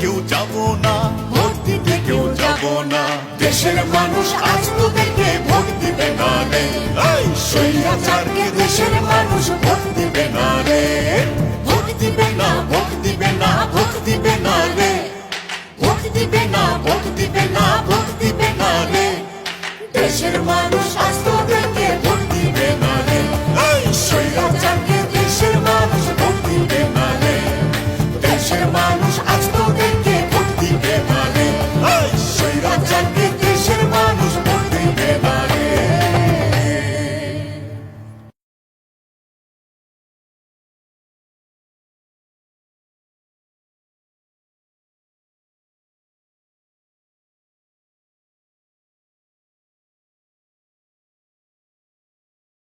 কেউ যাব না, ভোট দিতে কেউ যাব না। দেশের মানুষ আজ তোদেরকে ভোট দিবে না রে। এই স্বৈরাচারকে দেশের মানুষ ভোট দিবে না রে। ভোট দিবে না, ভোট দিবে না, ভোট দিবে না রে। ভোট দিবে না, ভোট দিবে না, ভোট দিবে না রে। দেশের মানুষ